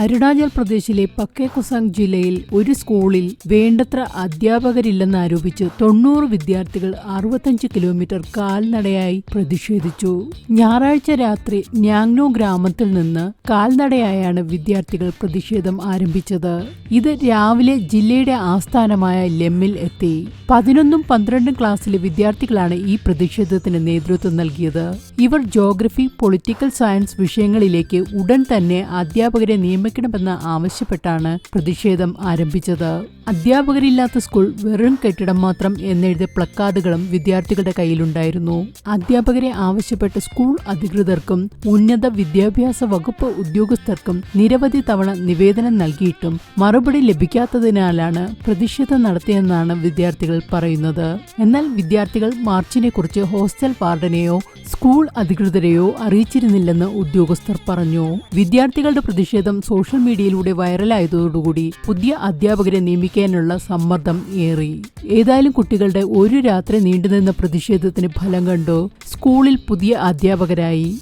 അരുണാചൽ പ്രദേശിലെ പക്കേക്കുസാങ് ജില്ലയിൽ ഒരു സ്കൂളിൽ വേണ്ടത്ര അധ്യാപകരില്ലെന്നാരോപിച്ച് തൊണ്ണൂറ് വിദ്യാർത്ഥികൾ അറുപത്തഞ്ച് കിലോമീറ്റർ കാൽനടയായി പ്രതിഷേധിച്ചു. ഞായറാഴ്ച രാത്രി ഞാങ്നോ ഗ്രാമത്തിൽ നിന്ന് കാൽനടയായാണ് വിദ്യാർത്ഥികൾ പ്രതിഷേധം ആരംഭിച്ചത്. ഇത് രാവിലെ ജില്ലയുടെ ആസ്ഥാനമായ ലെമ്മിൽ എത്തി. പതിനൊന്നും പന്ത്രണ്ടും ക്ലാസ്സിലെ വിദ്യാർത്ഥികളാണ് ഈ പ്രതിഷേധത്തിന് നേതൃത്വം നൽകിയത്. ഇവർ ജോഗ്രഫി പൊളിറ്റിക്കൽ സയൻസ് വിഷയങ്ങളിലേക്ക് ഉടൻ തന്നെ അധ്യാപകരെ നിയമിക്കണമെന്ന് ആവശ്യപ്പെട്ടാണ് പ്രതിഷേധം ആരംഭിച്ചത് അധ്യാപകരില്ലാത്ത സ്കൂൾ വെറും കെട്ടിടം മാത്രം എന്നെഴുതിയ പ്ലക്കാർഡുകളും വിദ്യാർത്ഥികളുടെ കയ്യിലുണ്ടായിരുന്നു. അധ്യാപകരെ ആവശ്യപ്പെട്ട് സ്കൂൾ അധികൃതർക്കും ഉന്നത വിദ്യാഭ്യാസ വകുപ്പ് ഉദ്യോഗസ്ഥർക്കും നിരവധി തവണ നിവേദനം നൽകിയിട്ടും മറുപടി ലഭിക്കാത്തതിനാലാണ് പ്രതിഷേധം നടത്തിയെന്നാണ് വിദ്യാർത്ഥികൾ പറയുന്നത്. എന്നാൽ വിദ്യാർത്ഥികൾ മാർച്ചിനെ കുറിച്ച് ഹോസ്റ്റൽ വാർഡനെയോ സ്കൂൾ അധികൃതരെയോ അറിയിച്ചിരുന്നില്ലെന്ന് ഉദ്യോഗസ്ഥർ പറഞ്ഞു. വിദ്യാർത്ഥികളുടെ പ്രതിഷേധം സോഷ്യൽ മീഡിയയിലൂടെ വൈറലായതോടുകൂടി പുതിയ അധ്യാപകരെ നിയമിക്കാനുള്ള സമ്മർദ്ദം ഏറി. ഏതായാലും കുട്ടികളുടെ ഒരു രാത്രി നീണ്ടുനിന്ന പ്രതിഷേധത്തിന് ഫലം കണ്ടു. സ്കൂളിൽ പുതിയ അധ്യാപകരായി.